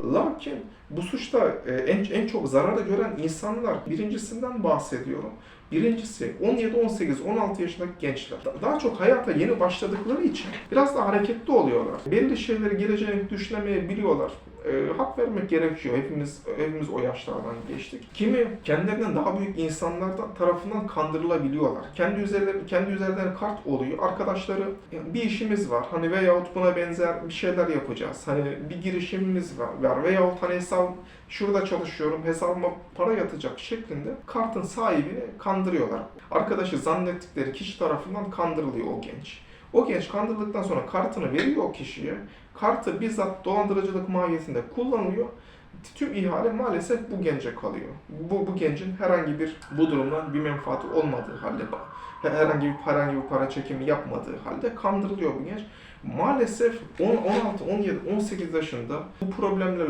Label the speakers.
Speaker 1: Lakin bu suçta e, en, en çok zararı gören insanlar birincisinden bahsediyorum. Birincisi 17, 18, 16 yaşındaki gençler. Da- Daha çok hayata yeni başladıkları için biraz da hareketli oluyorlar. Belli şeyleri geleceğini düşünemeyebiliyorlar. Vermek gerekiyor. Hepimiz hepimiz o yaşlardan geçtik. Kimi kendilerinden daha büyük insanlardan tarafından kandırılabiliyorlar. Kendi üzerleri kendi üzerlerine kart oluyor. Arkadaşları "Ya bir işimiz var. Hani veyahut buna benzer bir şeyler yapacağız. Hani bir girişimimiz var. var. Veyahut hani hesap şurada çalışıyorum. Hesabıma para yatacak şeklinde kartın sahibini kandırıyorlar. Arkadaşı zannettikleri kişi tarafından kandırılıyor o genç. O genç kandırıldıktan sonra kartını veriyor o kişiye. Kartı bizzat dolandırıcılık mahiyetinde kullanılıyor. Tüm ihale maalesef bu gence kalıyor. Bu, bu gencin herhangi bir bu durumdan bir menfaati olmadığı halde herhangi bir herhangi bir para çekimi yapmadığı halde kandırılıyor bu genç. Maalesef 10, 16, 17, 18 yaşında bu problemlerle